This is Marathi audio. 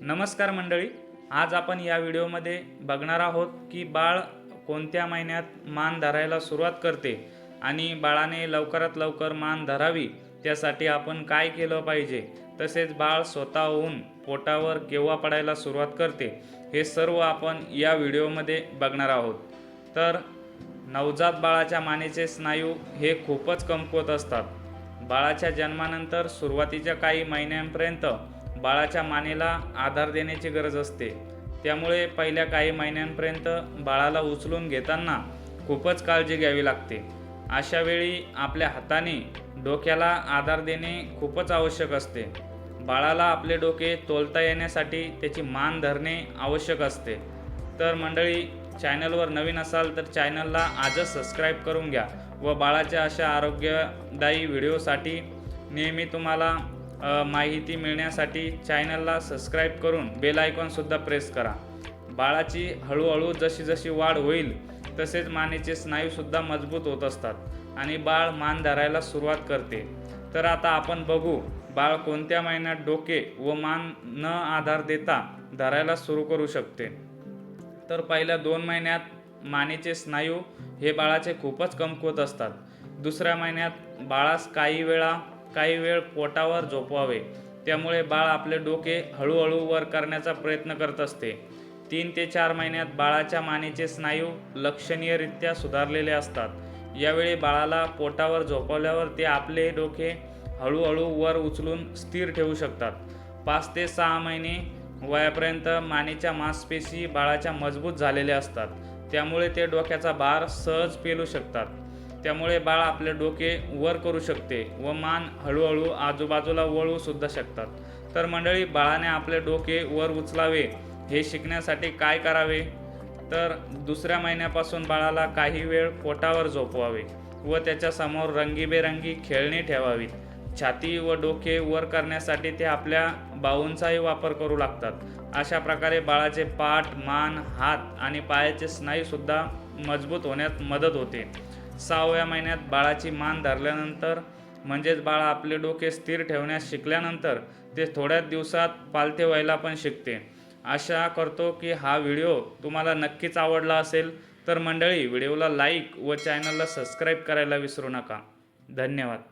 नमस्कार मंडळी आज आपण या व्हिडिओमध्ये बघणार आहोत की बाळ कोणत्या महिन्यात मान धरायला सुरुवात करते आणि बाळाने लवकरात लवकर मान धरावी त्यासाठी आपण काय केलं पाहिजे? तसेच बाळ स्वतःहून पोटावर केव्हा पडायला सुरुवात करते? हे सर्व आपण या व्हिडिओमध्ये बघणार आहोत. तर नवजात बाळाच्या मानेचे स्नायू हे खूपच कमकुवत असतात. बाळाच्या जन्मानंतर सुरुवातीच्या काही महिन्यांपर्यंत बाळाच्या मानेला आधार देण्याची गरज असते. त्यामुळे पहिल्या काही महिन्यांपर्यंत बाळाला उचलून घेताना खूपच काळजी घ्यावी लागते. अशा वेळी आपल्या हाताने डोक्याला आधार देणे खूपच आवश्यक असते. बाळाला आपले डोके तोलता येण्यासाठी त्याची मान धरणे आवश्यक असते. तर मंडळी चॅनलवर नवीन असाल तर चॅनलला आजच सबस्क्राईब करून घ्या व बाळाच्या अशा आरोग्यदायी व्हिडिओसाठी नेहमी तुम्हाला माहिती मिळण्यासाठी चॅनलला सबस्क्राईब करून बेल आयकॉनसुद्धा प्रेस करा. बाळाची हळूहळू जशी जशी वाढ होईल तसेच मानेचे स्नायूसुद्धा मजबूत होत असतात आणि बाळ मान धरायला सुरुवात करते. तर आता आपण बघू बाळ कोणत्या महिन्यात डोके व मान न आधार देता धरायला सुरू करू शकते. तर पहिल्या दोन महिन्यात मानेचे स्नायू हे बाळाचे खूपच कमकुवत असतात. दुसऱ्या महिन्यात बाळास काही वेळा काही वेळ पोटावर झोपवावे. त्यामुळे बाळ आपले डोके हळूहळू वर करण्याचा प्रयत्न करत असते. तीन ते चार महिन्यात बाळाच्या मानेचे स्नायू लक्षणीयरित्या सुधारलेले असतात. यावेळी बाळाला पोटावर झोपवल्यावर ते आपले डोके हळूहळू वर उचलून स्थिर ठेवू शकतात. पाच ते सहा महिने वयापर्यंत मानेच्या मांसपेशी बाळाच्या मजबूत झालेल्या असतात. त्यामुळे ते डोक्याचा भार सहज पेलू शकतात. त्यामुळे बाळ आपले डोके वर करू शकते व मान हळूहळू आजूबाजूला वळू सुद्धा शकतात. तर मंडळी बाळाने आपले डोके वर उचलावे हे शिकण्यासाठी काय करावे? तर दुसऱ्या महिन्यापासून बाळाला काही वेळ पोटावर झोपवावे व त्याच्यासमोर रंगीबेरंगी खेळणी ठेवावीत. छाती व डोके वर करण्यासाठी ते आपल्या बाहूंचाही वापर करू लागतात. अशा प्रकारे बाळाचे पाठ मान हात आणि पायाचे स्नायूसुद्धा मजबूत होण्यात मदत होते. सहाव्या महिन्यात बाळाची मान धरल्यानंतर म्हणजेच बाळ आपले डोके स्थिर ठेवण्यास शिकल्यानंतर ते थोड्याच दिवसात पालथे व्हायला पण शिकते. आशा करतो की हा व्हिडिओ तुम्हाला नक्कीच आवडला असेल तर मंडळी व्हिडिओला लाईक व चॅनलला सबस्क्राईब करायला विसरू नका. धन्यवाद.